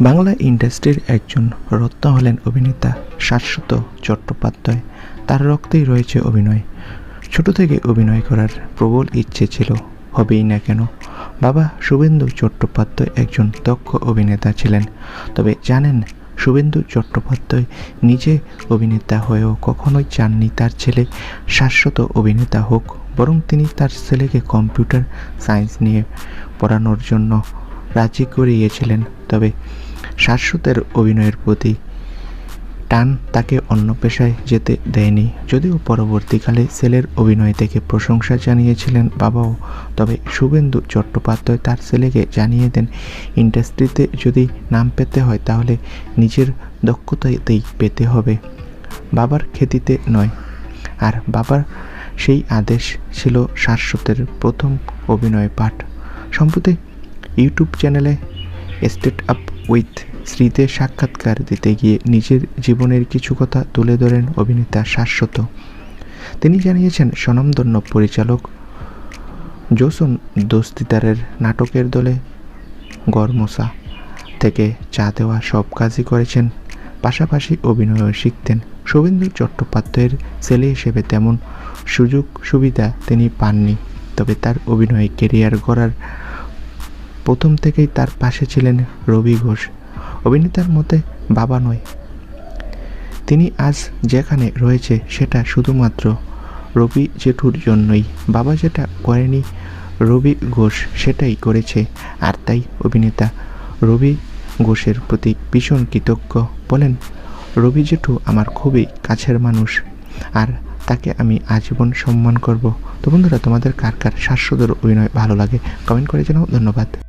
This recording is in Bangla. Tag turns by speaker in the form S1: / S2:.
S1: বাংলা ইন্ডাস্ট্রির একজন রত্ন হলেন অভিনেতা শাশ্বত চট্টোপাধ্যায়। তার রক্তেই রয়েছে অভিনয়। ছোট থেকে অভিনয় করার প্রবল ইচ্ছে ছিল, হবেই না কেন। বাবা শুভেন্দু চট্টোপাধ্যায় একজন দক্ষ অভিনেতা ছিলেন। তবে জানেন, শুভেন্দু চট্টোপাধ্যায় নিজে অভিনেতা হয়েও কখনোই চাননি তার ছেলে। শাশ্বত অভিনেতা হোক, বরং তিনি তার ছেলেকে কম্পিউটার সায়েন্স নিয়ে পড়ানোর জন্য রাজি করিয়েছিলেন। তবে শাশ্বতের অভিনয়ের প্রতি টান তাকে অন্য পেশায় যেতে দেয়নি। যদিও পরবর্তীকালে ছেলের অভিনয় থেকে প্রশংসা জানিয়েছিলেন বাবাও। তবে শুভেন্দু চট্টোপাধ্যায় তার ছেলেকে জানিয়ে দেন, ইন্ডাস্ট্রিতে যদি নাম পেতে হয় তাহলে নিজের দক্ষতাতেই পেতে হবে। বাবার খ্যাতিতে নয়। আর বাবার সেই আদেশ ছিল শাশ্বতের প্রথম অভিনয় পাঠ। সম্প্রতি ইউটিউব চ্যানেলে স্টেট আপ উইথ শ্রীতে সাক্ষাৎকার দিতে গিয়ে নিজের জীবনের কিছু কথা তুলে ধরেন অভিনেতা শাশ্বত। তিনি জানিয়েছেন, স্বনামধন্য পরিচালক জোসন দোস্তিদারের নাটকের দলে গরমসা থেকে চা দেওয়া সব কাজই করেছেন। পাশাপাশি অভিনয়ও শিখতেন। শুভেন্দু চট্টোপাধ্যায়ের ছেলে হিসেবে তেমন সুযোগ সুবিধা তিনি পাননি, তবে তার অভিনয় কেরিয়ার গড়ার প্রথম থেকেই তার পাশে ছিলেন রবি ঘোষ। অভিনেতার মতে বাবা নয়। তিনি আজ যেখানে রয়েছে সেটা শুধুমাত্র রবি জেঠুর জন্যই। বাবা যেটা করেনি, রবি ঘোষ সেটাই করেছে। আর তাই অভিনেতা রবি ঘোষের প্রতি ভীষণ কৃতজ্ঞ। বলেন, রবি জেঠু আমার খুবই কাছের মানুষ আর তাকে আমি আজীবন সম্মান করব। তো বন্ধুরা, তোমাদের কার কার শাশ্বতের অভিনয় ভালো লাগে কমেন্ট করে জানাও। ধন্যবাদ।